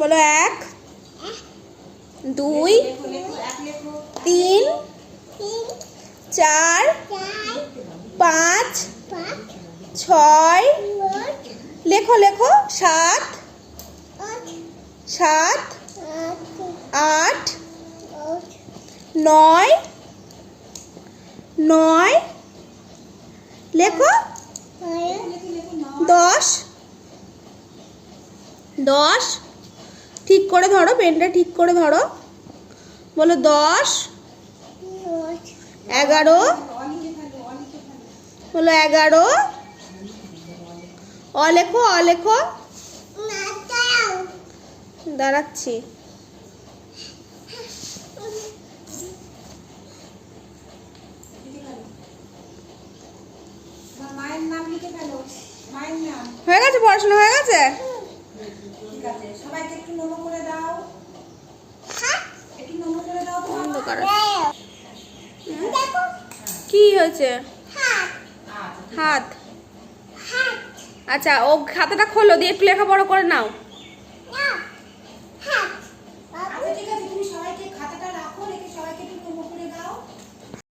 বলো এক, দুই, তিন, চার, পাঁচ, ছয়, লেখো লেখো, সাত সাত, আট, নয় নয়, লেখো, দশ দশ ঠিক করে ধরো, পেনটা ঠিক করে ধরো। বলো দশ, এগারো, বলো এগারো। অ লেখো অ লেখো। দাঁড়াচ্ছি। হয়ে গেছে পড়াশোনা, হয়ে গেছে? ঠিক আছে সবাইকে একটু নমো করে দাও। একটু নমো করে দাও বন্ধ করো। কি হয়েছে? হাত। আচ্ছা ও খাতাটা খোলো দিয়ে একটু লেখাপড়া করে নাও।